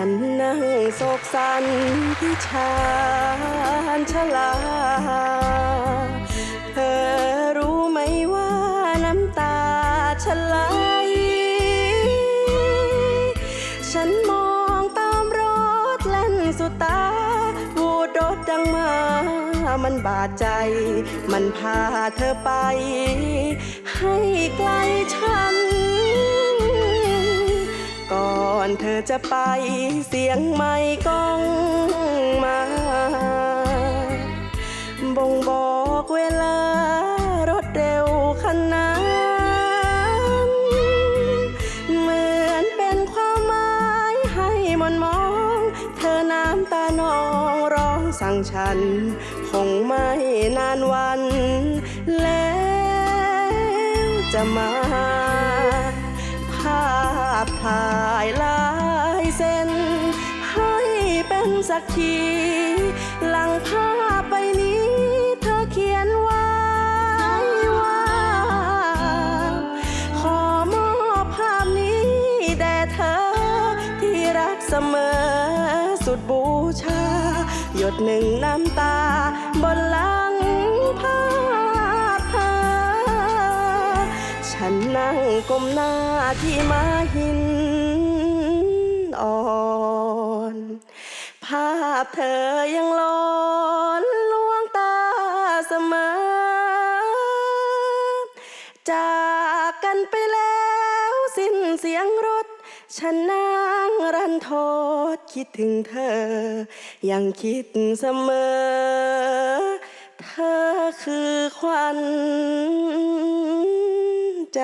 ฉันนั่งโศกสันที่ชานชลา เธอรู้ไหมว่าน้ำตาฉันไหลฉันมองตามรถเล่นสุดตาวูดรถดังมา มันบาดใจ มันพาเธอไป ให้ไกลฉัน จะไปเสียงไม่ก้องมา บ่งบอกเวลารถเร็วขนาดเหมือนเป็นความหมายให้มนมอง เธอน้ำตานองร้องสั่งฉัน คงไม่นานวัน แล้วจะมาภาพถ่ายลา สักขีหลังภาพใบนี้ เธอเขียนไว้ว่า ขอมอบภาพนี้แด่เธอที่รักเสมอสุดบูชา หยดหนึ่งน้ำตาบนหลังภาพเธอ ฉันนั่งก้มหน้าที่มาหินอ่อน พเธอยังหลอนลวงตาเสมอ จากกันไปแล้วสิ้นเสียงรถ ฉันนั่งรันทดคิดถึงเธอ ยังคิดเสมอ เธอคือควันใจ